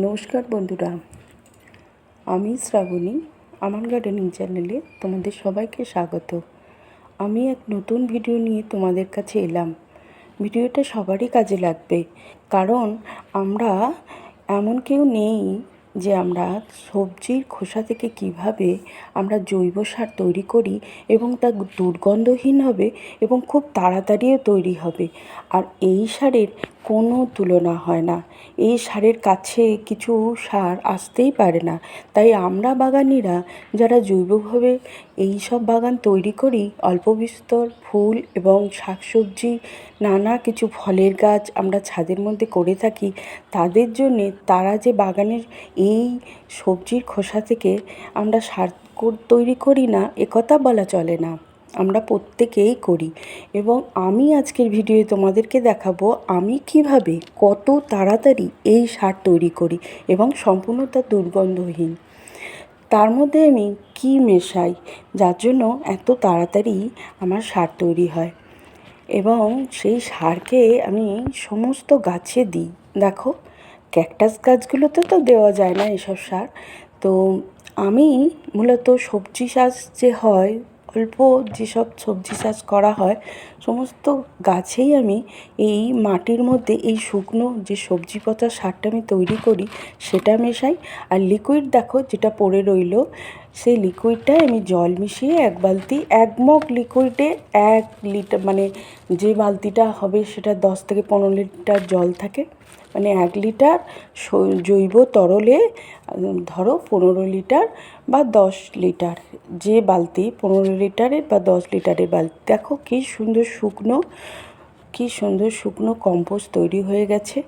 নমস্কার বন্ধুরা, আমি শ্রাবণী, আমার গার্ডেনিং চ্যানেলে তোমাদের সবাইকে স্বাগত। আমি এক নতুন ভিডিও নিয়ে তোমাদের কাছে এলাম। ভিডিওটা সবারই কাজে লাগবে, কারণ আমরা এমন কেউ নেই যে আমরা সবজির খোসা থেকে কীভাবে আমরা জৈব সার তৈরি করি এবং তা দুর্গন্ধহীন হবে এবং খুব তাড়াতাড়িও তৈরি হবে। আর এই সারের কোনো তুলনা হয় না। এই সারের কাছে কিছু সার আসতেই পারে না। তাই আমরা বাগানিরা যারা জৈবভাবে এই সব বাগান তৈরি করি, অল্প বিস্তর ফুল এবং শাকসবজি, নানা কিছু ফলের গাছ আমরা ছাদের মধ্যে করে থাকি, তাদের জন্যে তারা যে বাগানের এই সবজির খোসা থেকে আমরা সার তৈরি করি না একথা বলা চলে না। আমরা প্রত্যেকেই করি। এবং আমি আজকের ভিডিওয়ে তোমাদেরকে দেখাবো আমি কীভাবে কত তাড়াতাড়ি এই সার তৈরি করি এবং সম্পূর্ণ তা দুর্গন্ধহীন। তার মধ্যে আমি কি মেশাই, যার জন্য এত তাড়াতাড়ি আমার সার তৈরি হয়। এবং সেই সারকে আমি সমস্ত গাছে দিই। দেখো, ক্যাকটাস গাছগুলোতে তো দেওয়া যায় না এসব সার। তো আমি মূলত সবজি চাষ যে হয় অল্প যেসব সবজি চাষ করা হয়, সমস্ত গাছেই আমি এই মাটির মধ্যে এই শুকনো যে সবজি পচা সারটা আমি তৈরি করি, সেটা মেশাই। আর লিকুইড দেখো যেটা পড়ে রইল, সেই লিকুইডটায় আমি জল মিশিয়ে এক বালতি, এক মগ লিকুইডে এক লিটার মানে যে বালতিটা হবে সেটা দশ থেকে পনেরো লিটার জল থাকে মানে এক লিটার জৈব তরলে, ধরো পনেরো লিটার বা দশ লিটার। যে বালতি পনেরো লিটারের বা দশ লিটারের বালতি, দেখো কী সুন্দর শুকনো, কী সুন্দর শুকনো কম্পোস্ট তৈরি হয়ে গেছে,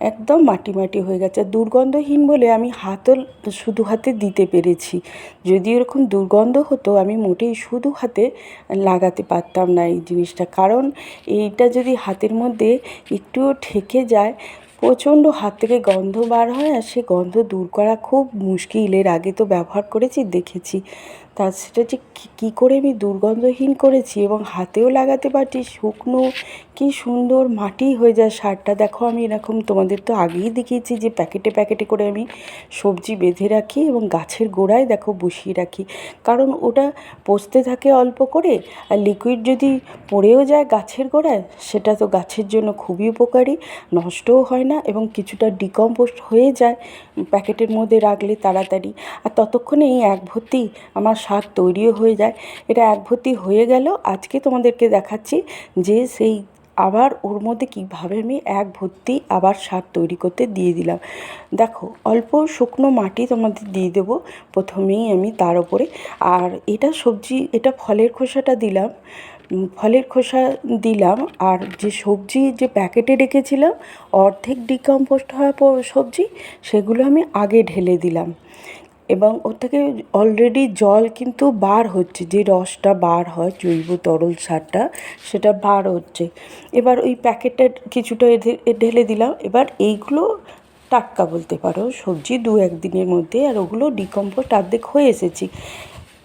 একদম মাটি মাটি হয়ে গেছে। দুর্গন্ধহীন বলে আমি হাতও শুধু হাতে দিতে পেরেছি। যদি এরকম দুর্গন্ধ হতো, আমি মোটেই শুধু হাতে লাগাতে পারতাম না এই জিনিসটা। কারণ এইটা যদি হাতের মধ্যে একটুও ঠেকে যায়, প্রচণ্ড হাত থেকে গন্ধ বার হয় আর সে গন্ধ দূর করা খুব মুশকিল এর আগে তো ব্যবহার করেছি, দেখেছি। তা সেটা যে কী করে আমি দুর্গন্ধহীন করেছি এবং হাতেও লাগাতে পারছি শুকনো কি সুন্দর মাটি হয়ে যায় সারটা। দেখো আমি এরকম তোমাদের তো আগেই দেখিয়েছি যে প্যাকেটে প্যাকেটে করে আমি সবজি বেঁধে রাখি এবং গাছের গোড়ায় দেখো বসিয়ে রাখি। কারণ ওটা পচতে থাকে অল্প করে আর লিকুইড যদি পড়েও যায় গাছের গোড়ায়, সেটা তো গাছের জন্য খুবই উপকারী, নষ্টও হয় না এবং কিছুটা ডিকম্পোস্ট হয়ে যায় প্যাকেটের মধ্যে রাখলে তাড়াতাড়ি। আর ততক্ষণে এই এক ভর্তি আমার সার তৈরিও হয়ে যায়। এটা এক ভর্তি হয়ে গেল। আজকে তোমাদেরকে দেখাচ্ছি যে সেই আবার ওর মধ্যে কীভাবে আমি এক ভর্তি আবার সার তৈরি করতে দিয়ে দিলাম। দেখো, অল্প শুকনো মাটি তোমাদের দিয়ে দেবো প্রথমেই আমি তার ওপরে। আর এটা সবজি, এটা ফলের খোসাটা দিলাম। ফলের খোসা দিলাম। আর যে সবজি, যে প্যাকেটে রেখেছিলাম, অর্ধেক ডিকম্পোস্ট হওয়া সবজি, সেগুলো আমি আগে ঢেলে দিলাম। এবং ওর থেকে অলরেডি জল কিন্তু বার হচ্ছে, যে রসটা বার হয়, জৈব তরল সারটা, সেটা বার হচ্ছে। এবার ওই প্যাকেটটা কিছুটা ঢেলে দিলাম। এবার এইগুলো টাটকা বলতে পারো, সবজি দু এক দিনের মধ্যে, আর ওগুলো ডিকম্পোস্ট অর্ধেক হয়ে এসেছি।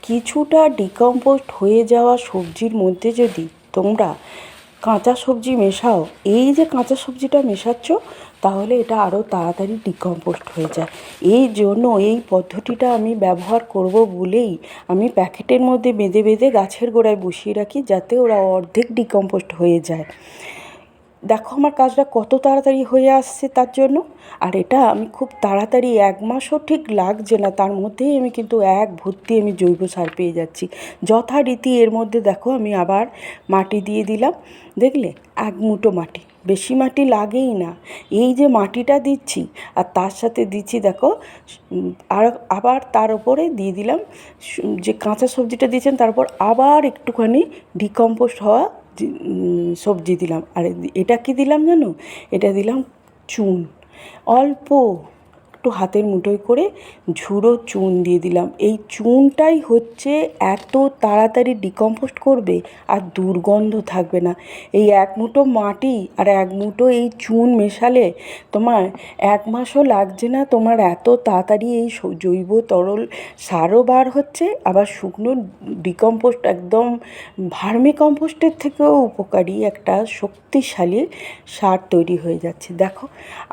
কিছুটা ডিকম্পোস্ট হয়ে যাওয়া সবজির মধ্যে যদি তোমরা কাঁচা সবজি মেশাও। এই যে কাঁচা সবজিটা মেশাচ্ছ, তাহলে এটা আরও তাড়াতাড়ি ডিকম্পোস্ট হয়ে যায়। এই জন্য এই পদ্ধতিটা আমি ব্যবহার করব বলেই আমি প্যাকেটের মধ্যে বেঁধে বেঁধে গাছের গোড়ায় বসিয়ে রাখি, যাতে ওরা অর্ধেক ডিকম্পোস্ট হয়ে যায়। দেখো আমার কাজটা কত তাড়াতাড়ি হয়ে আসছে তার জন্য। আর এটা আমি খুব তাড়াতাড়ি, এক মাসও ঠিক লাগছে না, তার মধ্যেই আমি কিন্তু এক ভর্তি আমি জৈব সার পেয়ে যাচ্ছি। যথারীতি এর মধ্যে দেখো আমি আবার মাটি দিয়ে দিলাম। দেখলে এক মুঠো মাটি, বেশি মাটি লাগেই না। এই যে মাটিটা দিচ্ছি আর তার সাথে দিচ্ছি দেখো আর আবার তার উপরে দিয়ে দিলাম যে কাঁচা সবজিটা দিয়েছেন তারপর আবার একটুখানি ডিকম্পোস্ট হওয়া সবজি দিলাম। আর এটা কি দিলাম জানো? এটা দিলাম চুন। অল্প একটু হাতের মুঠোয় করে ঝুড়ো চুন দিয়ে দিলাম। এই চুনটাই হচ্ছে এত তাড়াতাড়ি ডিকম্পোস্ট করবে আর দুর্গন্ধ থাকবে না। এই এক মুঠো মাটি আর এক মুঠো এই চুন মেশালে তোমার এক মাসও লাগছে না, তোমার এত তাড়াতাড়ি এই জৈব তরল সারও বার হচ্ছে, আবার শুকনো ডিকম্পোস্ট একদম ভার্মি কম্পোস্টের থেকেও উপকারী একটা শক্তিশালী সার তৈরি হয়ে যাচ্ছে। দেখো,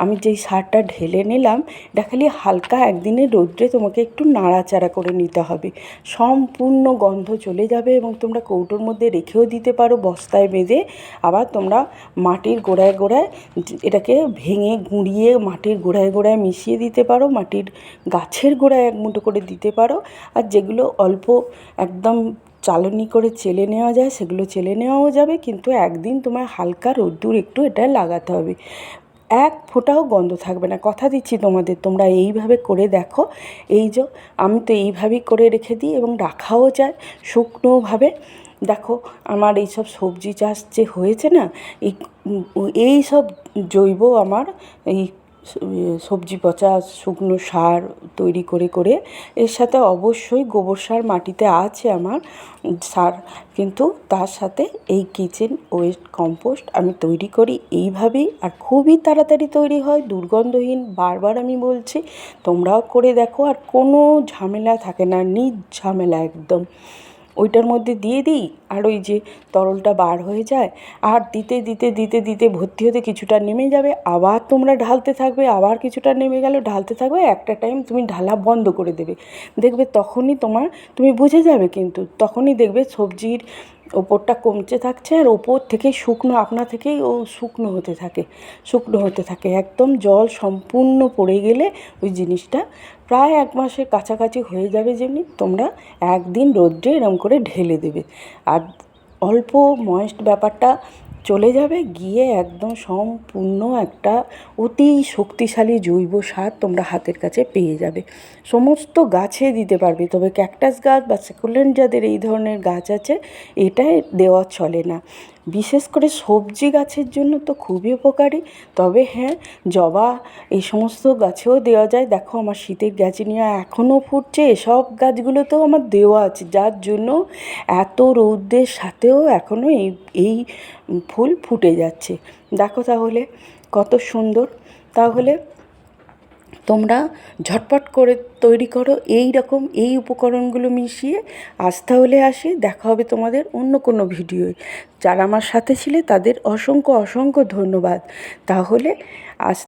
আমি যেই সারটা ঢেলে নিলাম এটা খালি হালকা একদিনের রৌদ্রে তোমাকে একটু নাড়াচাড়া করে নিতে হবে। সম্পূর্ণ গন্ধ চলে যাবে এবং তোমরা কৌটোর মধ্যে রেখেও দিতে পারো, বস্তায় বেঁধে। আবার তোমরা মাটির গোড়ায় গোড়ায় এটাকে ভেঙে গুঁড়িয়ে মাটির গোড়ায় গোড়ায় মিশিয়ে দিতে পারো, মাটির গাছের গোড়ায় এক মুঠো করে দিতে পারো। আর যেগুলো অল্প একদম চালনি করে চেলে নেওয়া যায়, সেগুলো চেলে নেওয়াও যাবে। কিন্তু একদিন তোমার হালকা রোদ্দুর একটু এটা লাগাতে হবে। এক ফোঁটাও গন্ধ থাকবে না। কথা দিচ্ছি তোমাদের, তোমরা এইভাবে করে দেখো। এই যে, আমি তো এইভাবেই করে রেখে দিই এবং রাখাও যায় শুকনোভাবে। দেখো, আমার এইসব সবজি চাষ যে হয়েছে না, এই এই সব জৈব আমার এই সবজি পচা, শুকনো সার তৈরি করে করে এর সাথে অবশ্যই গোবর সার মাটিতে আছে আমার সার, কিন্তু তার সাথে এই কিচেন ওয়েস্ট কম্পোস্ট আমি তৈরি করি এইভাবেই আর খুবই তাড়াতাড়ি তৈরি হয়, দুর্গন্ধহীন বারবার আমি বলছি, তোমরাও করে দেখো আর কোনো ঝামেলা থাকে না, নিজ ঝামেলা একদম। ওইটার মধ্যে দিয়ে দিই আর ওই যে তরলটা বার হয়ে যায় আর দিতে দিতে দিতে দিতে ভর্তি হতে কিছুটা নেমে যাবে। আবার তোমরা ঢালতে থাকবে, আবার কিছুটা নেমে গেল, ঢালতে থাকবে, একটা টাইম তুমি ঢালা বন্ধ করে দেবে। দেখবে তখনই তোমার, তুমি বুঝে যাবে কিন্তু, তখনই দেখবে সবজির ওপরটা কমতে থাকছে আর ওপর থেকে শুকনো, আপনা থেকেই ও শুকনো হতে থাকে, শুকনো হতে থাকে। একদম জল সম্পূর্ণ পড়ে গেলে ওই জিনিসটা প্রায় এক মাসের কাছাকাছি হয়ে যাবে যেমনি, তোমরা একদিন রোদ্রে এরম করে ঢেলে দেবে। আর অল্প ময়েস্ট ব্যাপারটা চলে যাবে, গিয়ে একদম সম্পূর্ণ একটা অতি শক্তিশালী জৈব সার তোমরা হাতের কাছে পেয়ে যাবে। সমস্ত গাছে দিতে পারবে, তবে ক্যাকটাস গাছ বা সেকুলেন্ট যাদের এই ধরনের গাছ আছে, এটাই দেওয়া চলে না। বিশেষ করে সবজি গাছের জন্য তো খুবই উপকারী। তবে হ্যাঁ জবা এই সমস্ত গাছেও দেওয়া যায়। দেখো আমার শীতের গ্যাচিনিয়া এখনও ফুটছে। এসব গাছগুলোতেও আমার দেওয়া আছে। যার জন্য এত রৌদ্রের সাথেও এখনও এই এই ফুল ফুটে যাচ্ছে। দেখো তাহলে কত সুন্দর। তাহলে তোমরা ঝটপট করে তৈরি করো এই রকম এই উপকরণগুলো মিশিয়ে আজ তাহলে আসি, দেখা হবে তোমাদের অন্য কোনো ভিডিওয়। যারা আমার সাথে ছিলে তাদের অসংখ্য অসংখ্য ধন্যবাদ। তাহলে আজ